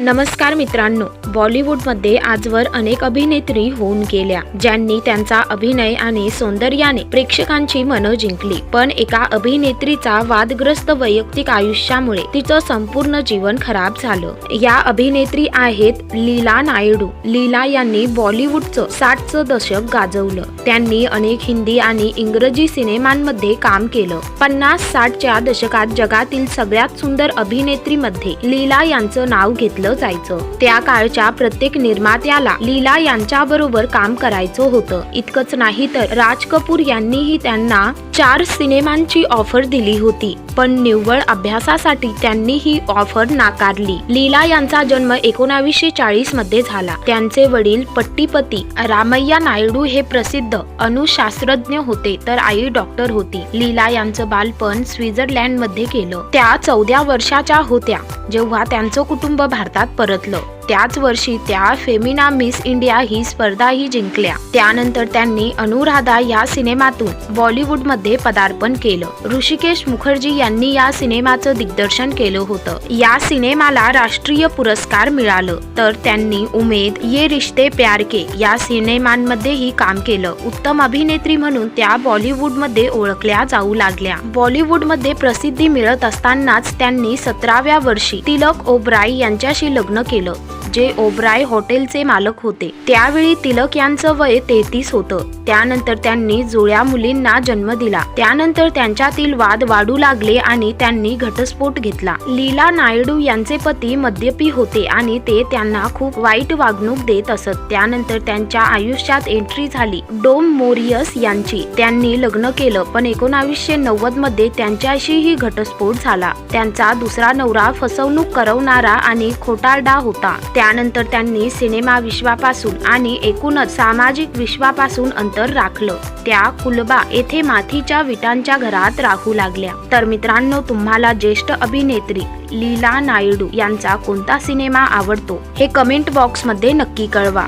नमस्कार मित्रांनो बॉलिवूडमध्ये आजवर अनेक अभिनेत्री होऊन गेल्या ज्यांनी त्यांचा अभिनय आणि सौंदर्याने प्रेक्षकांची मनं जिंकली. पण एका अभिनेत्रीचा वादग्रस्त वैयक्तिक आयुष्यामुळे तिचं संपूर्ण जीवन खराब झालं. या अभिनेत्री आहेत लीला नायडू. लीला यांनी बॉलिवूडचं साठचं दशक गाजवलं. त्यांनी अनेक हिंदी आणि इंग्रजी सिनेमांमध्ये काम केलं. पन्नास साठच्या दशकात जगातील सगळ्यात सुंदर अभिनेत्रीमध्ये लीला यांचं नाव घेतलं. जायचं. त्या काळच्या प्रत्येक निर्मात्याला लीला यांच्या बरोबर काम करायचं होतं. इतकंच नाही तर राज कपूर यांनीही त्यांना चार सिनेमांची ऑफर दिली होती. पण निव्वळ अभ्यासासाठी त्यांनी ही ऑफर नाकारली. लीला यांचा जन्म एकोणावीसशे चाळीसमध्ये झाला. त्यांचे वडील पट्टीपती रामय्या नायडू हे प्रसिद्ध अणुशास्त्रज्ञ होते तर आई डॉक्टर होती. लीला यांचं बालपण स्वित्झर्लंडमध्ये केलं त्या चौदा वर्षाच्या होत्या. जेव्हा त्यांचं कुटुंब भारतात भारतात परतलं. त्याच वर्षी त्या फेमिना मिस इंडिया ही स्पर्धाही जिंकल्या. त्यानंतर त्यांनी अनुराधा या सिनेमातून बॉलिवूडमध्ये पदार्पण केलं. ऋषिकेश मुखर्जी यांनी या सिनेमाचं दिग्दर्शन केलं होतं. या सिनेमाला राष्ट्रीय पुरस्कार मिळालं. तर त्यांनी उमेद ये रिश्ते प्यार के या सिनेमांमध्येही काम केलं. उत्तम अभिनेत्री म्हणून त्या बॉलिवूडमध्ये ओळखल्या जाऊ लागल्या. बॉलिवूडमध्ये प्रसिद्धी मिळत असतानाच त्यांनी सतराव्या वर्षी तिलक ओब्राय यांच्याशी लग्न केलं. जे ओब्राय हॉटेलचे मालक होते. त्यावेळी तिलक यांचं वय तेहतीस होतं. त्यानंतर त्यांनी जुळ्या मुलींना जन्म दिला. त्यानंतर त्यांच्यातील वाद वाढू लागले आणि त्यांनी घटस्फोट घेतला. लीला नायडू यांचे पती मद्यपी होते आणि ते त्यांना खूप वाईट वागणूक देत असत. त्यानंतर त्यांच्या आयुष्यात एंट्री झाली. डोम मोरियस यांची. त्यांनी लग्न केलं पण एकोणावीसशे नव्वदमध्ये त्यांच्याशीही घटस्फोट झाला. त्यांचा दुसरा नवरा फसवणूक करवणारा आणि खोटारडा होता. त्यानंतर त्यांनी सिनेमा विश्वापासून आणि एकूणच सामाजिक विश्वापासून अंतर राखलं. त्या कुलबा येथे माथीच्या विटांच्या घरात राहू लागल्या. तर मित्रांनो तुम्हाला ज्येष्ठ अभिनेत्री लीला नायडू यांचा कोणता सिनेमा आवडतो हे कमेंट बॉक्समध्ये नक्की कळवा.